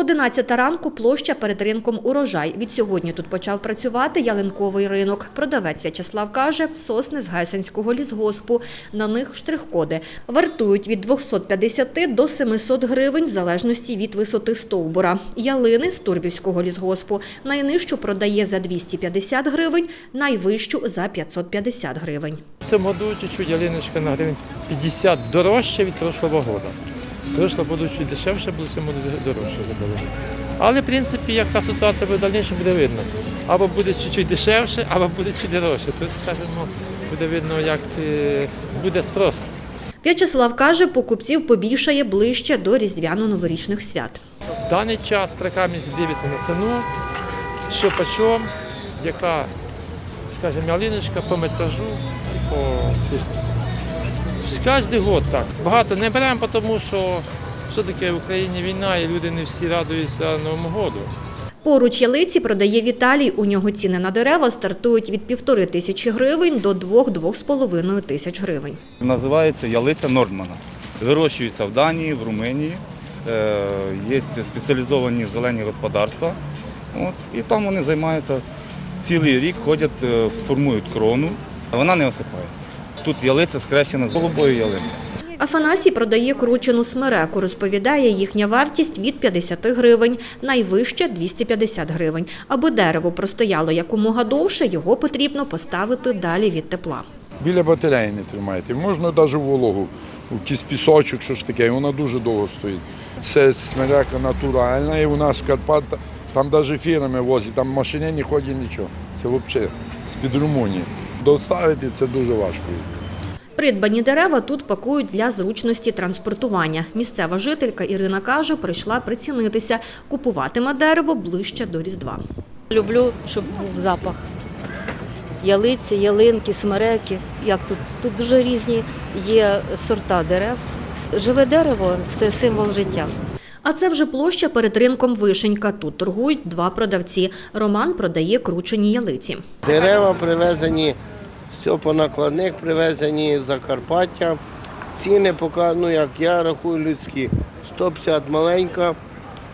11 ранку площа перед ринком урожай. Від сьогодні тут почав працювати ялинковий ринок. Продавець В'ячеслав каже, сосни з Гайсинського лісгоспу. На них штрих-коди. Вартують від 250 до 700 гривень в залежності від висоти стовбура. Ялини з Турбівського лісгоспу. Найнижчу продає за 250 гривень, найвищу за 550 гривень. В цьому году чуть-чуть ялиночка на гривень 50 дорожче від прошлого року. Прошлого году чуть дешевше було, в цьому дорожче видалося. Але, в принципі, яка ситуація буде дальніше, буде видно. Або буде чуть-чуть дешевше, або буде чуть дорожче. Тобто, скажімо, буде видно, як е, буде спрос. В'ячеслав каже, покупців побільшає ближче до різдвяно-новорічних свят. В даний час прикамість дивиться на ціну, що по чому, яка, скажімо, ялиночка по метражу і по пишності. Кожен год так. Багато не беремо, тому що все-таки в Україні війна і люди не всі радуються Новому году. Поруч ялиці продає Віталій. У нього ціни на дерева стартують від півтори тисячі гривень до двох-двох з половиною тисяч гривень. Називається ялиця Нордмана. Вирощується в Данії, в Румунії. Е, Є спеціалізовані зелені господарства. От, і там вони займаються цілий рік, ходять, е, формують крону. Вона не осипається. Тут ялиця скрещена з голубою ялиною. Афанасій продає кручену смереку. Розповідає, їхня вартість від 50 гривень, найвища 250 гривень. Аби дерево простояло якомога довше, його потрібно поставити далі від тепла. Біля батареї не тримайте. Можна навіть вологу, якийсь пісочок, що ж таке, і вона дуже довго стоїть. Це смерека натуральна, і у нас з Карпат, там навіть фірми возять, там машини не ходять нічого. Це взагалі з-під Румунії. Доставити це дуже важко. Придбані дерева тут пакують для зручності транспортування. Місцева жителька Ірина каже, прийшла прицінитися. Купуватиме дерево ближче до Різдва. Люблю, щоб був запах. Ялиці, ялинки, смереки. Як тут? Тут дуже різні є сорта дерев. Живе дерево це символ життя. А це вже площа перед ринком Вишенька. Тут торгують два продавці. Роман продає кручені ялиці. Дерева привезені, все по накладних привезені з Закарпаття. Ціни поки, ну як я рахую, людські. 150 маленька,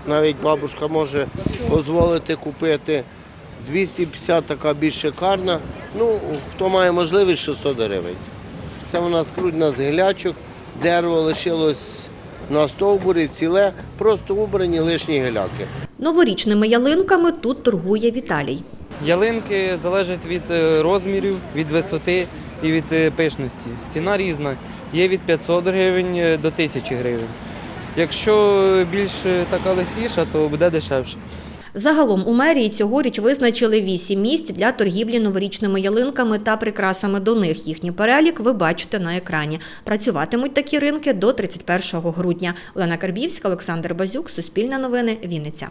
навіть бабушка може дозволити купити. 250 така більш шикарна. Ну, хто має можливість 600 гривень. Це у нас крутна з гілячок, дерево лишилось на стовбурі ціле, просто убрані лишні геляки. Новорічними ялинками тут торгує Віталій. Ялинки залежать від е, розмірів, від висоти і від е, пишності. Ціна різна. Є від 500 гривень е, до 1000 гривень. Якщо більш така лисіша, то буде дешевше. Загалом у мерії цьогоріч визначили вісім місць для торгівлі новорічними ялинками та прикрасами до них. Їхній перелік ви бачите на екрані. Працюватимуть такі ринки до 31 грудня. Олена Карбівська, Олександр Базюк, Суспільне новини, Вінниця.